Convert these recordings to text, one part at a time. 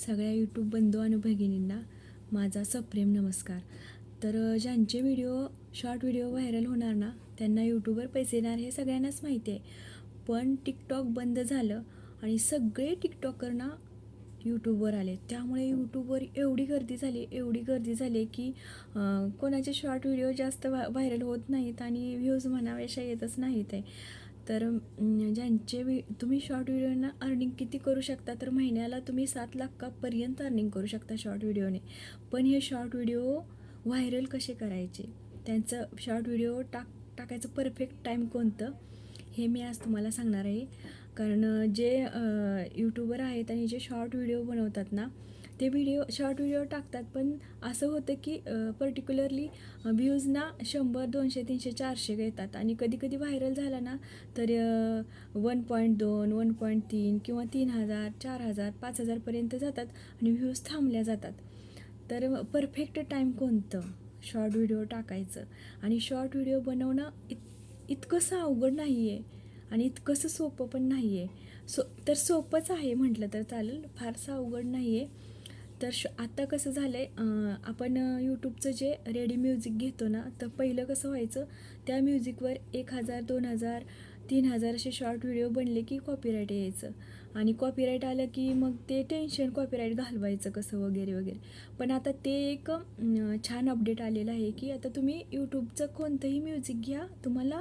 सगळ्या यूट्यूब बंधू आणि भगिनींना माझा सप्रेम नमस्कार. तर ज्यांचे व्हिडिओ शॉर्ट व्हिडिओ व्हायरल होणार ना त्यांना यूट्यूबवर पैसे येणार हे सगळ्यांनाच माहिती आहे. पण टिकटॉक बंद झालं आणि सगळे टिकटॉकर ना यूट्यूबवर आले. त्यामुळे यूट्यूबवर एवढी गर्दी झाली एवढी गर्दी झाली की कोणाचे शॉर्ट व्हिडिओ जास्त व्हा व्हायरल होत नाहीत आणि व्ह्यूज म्हणाव्याशा येतच नाहीत आहे. तर ज्यांचे वि तुम्ही शॉर्ट व्हिडिओना अर्निंग किती करू शकता तर महिन्याला तुम्ही सात लाखापर्यंत अर्निंग करू शकता शॉर्ट व्हिडिओने पण हे शॉर्ट व्हिडिओ व्हायरल कसे करायचे? त्यांचं शॉर्ट व्हिडिओ टाक टाकायचं परफेक्ट टाईम कोणतं? हे मी आज तुम्हाला सांगणार आहे. कारण जे यूट्यूबर आहेत आणि जे शॉर्ट व्हिडिओ बनवतात ना ते व्हिडिओ शॉर्ट व्हिडिओ टाकतात. पण असं होतं की पर्टिक्युलरली व्ह्यूज ना शंभर दोनशे तीनशे चारशे येतात. आणि कधी कधी व्हायरल झाला ना तर वन पॉईंट दोन वन पॉईंट तीन किंवा तीन हजार चार हजार पाच हजारपर्यंत जातात आणि व्ह्यूज थांबल्या जातात. तर परफेक्ट टाईम कोणतं? शॉर्ट व्हिडिओ टाकायचं. आणि शॉर्ट व्हिडिओ बनवणं इत इतकंसं अवघड नाही आहे आणि इतकंसं सोपं पण नाही आहे सो तर सोपंच आहे म्हटलं तर चालेल. फारसं अवघड नाही आहे तर श आता कसं झालं आहे आपण यूट्यूबचं जे रेडी म्युझिक घेतो ना तर पहिलं कसं व्हायचं त्या म्युझिकवर एक हजार दोन हजार तीन हजार असे शॉर्ट व्हिडिओ बनले की कॉपीराईट यायचं. आणि कॉपीराईट आलं की मग ते टेन्शन कॉपीराईट घालवायचं कसं वगैरे वगैरे. पण आता ते एक छान अपडेट आलेलं आहे की आता तुम्ही यूट्यूबचं कोणतंही म्युझिक घ्या तुम्हाला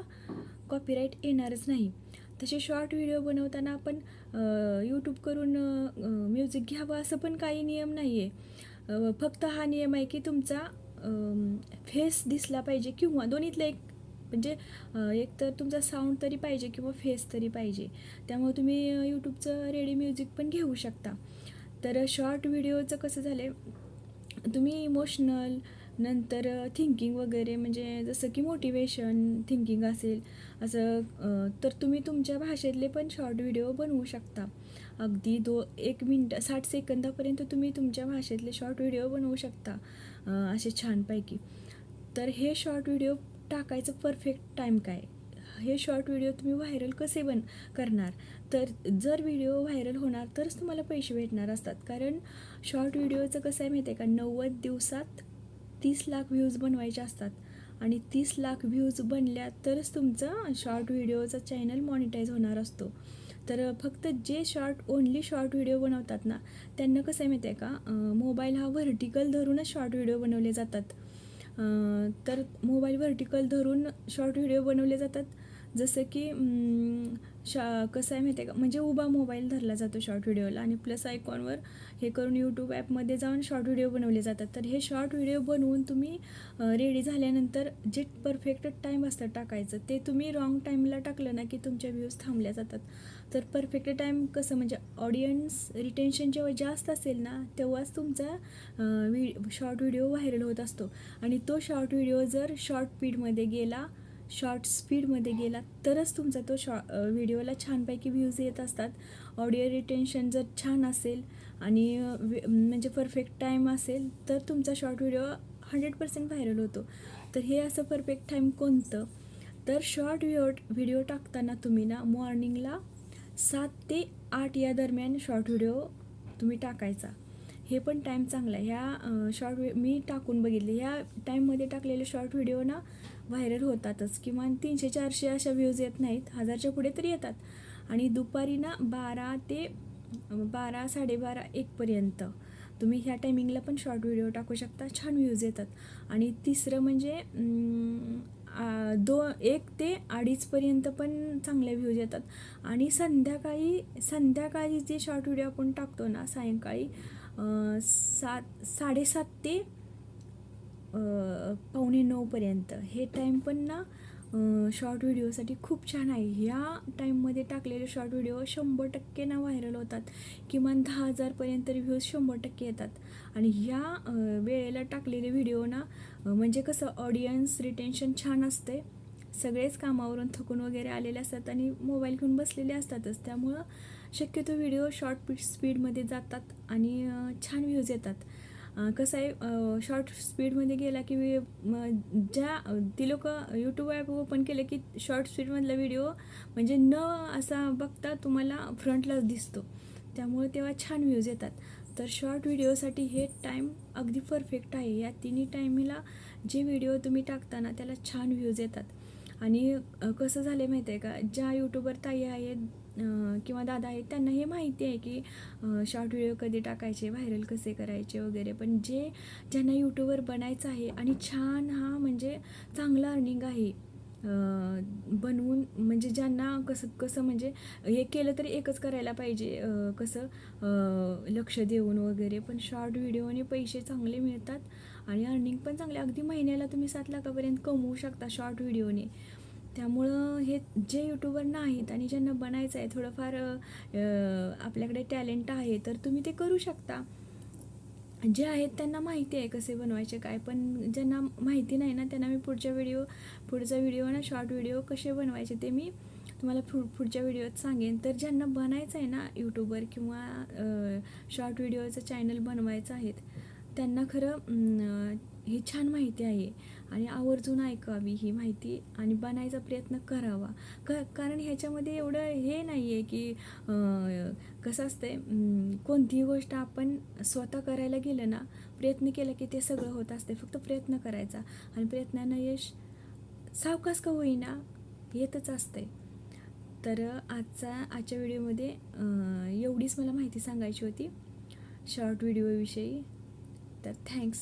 कॉपीराईट येणारच नाही. तसे शॉर्ट व्हिडिओ बनवताना आपण यूट्यूब करून म्युझिक घ्यावं असं पण काही नियम नाही आहे फक्त हा नियम आहे की तुमचा फेस दिसला पाहिजे किंवा दोन्हीतलं एक म्हणजे एक तर तुमचा साऊंड तरी पाहिजे किंवा फेस तरी पाहिजे. त्यामुळे तुम्ही यूट्यूबचं रेडी म्युझिक पण घेऊ शकता. तर शॉर्ट व्हिडिओचं कसं झालं आहे तुम्ही इमोशनल नंतर थिंकिंग वगैरे म्हणजे जसं की मोटिवेशन थिंकिंग असेल असं तर तुम्ही तुमच्या भाषेतले पण शॉर्ट व्हिडिओ बनवू शकता. अगदी दो एक मिनटं साठ सेकंदापर्यंत तुम्ही तुमच्या भाषेतले शॉर्ट व्हिडिओ बनवू शकता असे छानपैकी. तर हे शॉर्ट व्हिडिओ टाकायचं परफेक्ट टाईम काय? हे शॉर्ट व्हिडिओ तुम्ही व्हायरल कसे बन करणार? तर जर व्हिडिओ व्हायरल होणार तरच तुम्हाला पैसे भेटणार असतात. कारण शॉर्ट व्हिडिओचं कसं आहे माहिती आहे का? नव्वद दिवसात तीस लाख व्ह्यूज बनवायचे असतात. आणि तीस लाख व्ह्यूज बनल्या तरच तुमचं शॉर्ट व्हिडिओचा चॅनल मॉनिटाईज होणार असतो. तर फक्त जे शॉर्ट ओनली शॉर्ट व्हिडिओ बनवतात ना त्यांना कसं आहे माहिती आहे का मोबाईल हा व्हर्टिकल धरूनच शॉर्ट व्हिडिओ बनवले जातात. तर मोबाईल व्हर्टिकल धरून शॉर्ट व्हिडिओ बनवले जातात. जसं की शा कसं आहे माहिती आहे का? म्हणजे उभा मोबाईल धरला जातो शॉर्ट व्हिडिओला आणि प्लस आयकॉनवर हे करून यूट्यूब ॲपमध्ये जाऊन शॉर्ट व्हिडिओ बनवले जातात. तर हे शॉर्ट व्हिडिओ बनवून तुम्ही रेडी झाल्यानंतर जे परफेक्ट टाईम असतं टाकायचं ते तुम्ही रॉंग टाईमला टाकलं ना की तुमच्या व्ह्यूज थांबल्या जातात. तर परफेक्ट टाईम कसं म्हणजे ऑडियन्स रिटेन्शन जेव्हा जास्त असेल ना तेव्हाच तुमचा व्हि शॉर्ट व्हिडिओ व्हायरल होत असतो. आणि तो शॉर्ट व्हिडिओ जर शॉर्ट पीडमध्ये गेला शॉर्ट स्पीडमध्ये गेला तरच तुमचा तो शॉ व्हिडिओला छानपैकी व्ह्यूज येत असतात. ऑडिओ रिटेन्शन जर छान असेल आणि वि- म्हणजे परफेक्ट टाईम असेल तर तुमचा short video hundred percent viral होतो. तर हे असं परफेक्ट टाईम कोणतं? तर शॉर्ट व्हिओ व्हिडिओ टाकताना तुम्ही ना मॉर्निंगला सात ते आठ या दरम्यान शॉर्ट व्हिडिओ तुम्ही टाकायचा. हे पण टाईम चांगला आहे. ह्या शॉर्ट मी टाकून बघितले. ह्या टाईममध्ये टाकलेले शॉर्ट व्हिडिओ ना व्हायरल होतातच. किमान तीनशे चारशे अशा व्ह्यूज येत नाहीत. हजारच्या पुढे तरी येतात. आणि दुपारी ना बारा ते बारा साडेबारा एकपर्यंत तुम्ही ह्या टायमिंगला पण शॉर्ट व्हिडिओ टाकू शकता. छान व्ह्यूज येतात. आणि तिसरं म्हणजे दो एक ते अडीचपर्यंत पण चांगले व्ह्यूज येतात. आणि संध्याकाळी संध्याकाळी जे शॉर्ट व्हिडिओ आपण टाकतो ना सायंकाळी सात साडेसात ते पावणे नऊपर्यंत हे टाईम पण ना शॉर्ट व्हिडिओसाठी खूप छान आहे. ह्या टाईममध्ये टाकलेले शॉर्ट व्हिडिओ शंभर टक्के ना व्हायरल होतात. किमान दहा हजारपर्यंत रिव्ह्यूज शंभर टक्के येतात. आणि ह्या वेळेला टाकलेले व्हिडिओ ना म्हणजे कसं ऑडियन्स रिटेन्शन छान असते सगळेच कामावरून थकून वगैरे आलेले असतात आणि मोबाईल घेऊन बसलेले असतातच. त्यामुळं शक्यतो व्हिडिओ शॉर्ट स्पीडमध्ये जातात आणि छान व्ह्यूज येतात. कसं आहे शॉर्ट स्पीडमध्ये गेला की म, ज्या ती लोक यूट्यूब ॲप ओपन केलं की शॉर्ट स्पीडमधला व्हिडिओ म्हणजे न असा बघता तुम्हाला फ्रंटलाच दिसतो. त्यामुळे तेव्हा छान व्ह्यूज येतात. तर शॉर्ट व्हिडिओसाठी हे टाईम अगदी परफेक्ट आहे. या तिन्ही टाईमीला जे व्हिडिओ तुम्ही टाकताना त्याला छान व्ह्यूज येतात. आणि कसं झालं आहे माहिती आहे का ज्या यूट्यूबर ताई आहेत किंवा दादा आहेत त्यांना हे माहिती आहे की शॉर्ट व्हिडिओ कधी टाकायचे व्हायरल कसे करायचे वगैरे. पण जे ज्यांना यूट्यूबवर बनायचं आहे आणि छान हा म्हणजे चांगला अर्निंग आहे बनवून म्हणजे ज्यांना कसं कसं म्हणजे हे केलं तरी एकच करायला पाहिजे कसं लक्ष देऊन वगैरे. पण शॉर्ट व्हिडिओने पैसे चांगले मिळतात आणि अर्निंग पण चांगले अगदी महिन्याला तुम्ही सात लाखापर्यंत कमवू शकता शॉर्ट व्हिडिओने त्यामुळं हे जे यूट्यूबर नाहीत आणि ज्यांना बनायचं आहे थोडंफार आपल्याकडे टॅलेंट आहे तर तुम्ही ते करू शकता. जे आहेत त्यांना माहिती आहे कसे बनवायचे काय पण ज्यांना माहिती नाही ना त्यांना मी पुढच्या व्हिडिओ पुढचा व्हिडिओ ना शॉर्ट व्हिडिओ कसे बनवायचे ते मी तुम्हाला पुढ पुढच्या व्हिडिओत सांगेन. तर ज्यांना बनायचं आहे ना यूट्यूबर किंवा शॉर्ट व्हिडिओचं चॅनल बनवायचं आहेत त्यांना खरं ही हे छान माहिती आहे. आणि आवर्जून ऐकावी ही माहिती आणि बनायचा प्रयत्न करावा. क कारण ह्याच्यामध्ये एवढं हे नाही आहे की कसं असतंय आहे कोणतीही गोष्ट आपण स्वतः करायला गेलं ना प्रयत्न केला की ते सगळं होत असते फक्त प्रयत्न करायचा. आणि प्रयत्नांना यश सावकास का होईना येतच असतंय. तर आजचा आजच्या व्हिडिओमध्ये एवढीच मला माहिती सांगायची होती. शॉर्ट व्हिडिओविषयी. तर थँक्स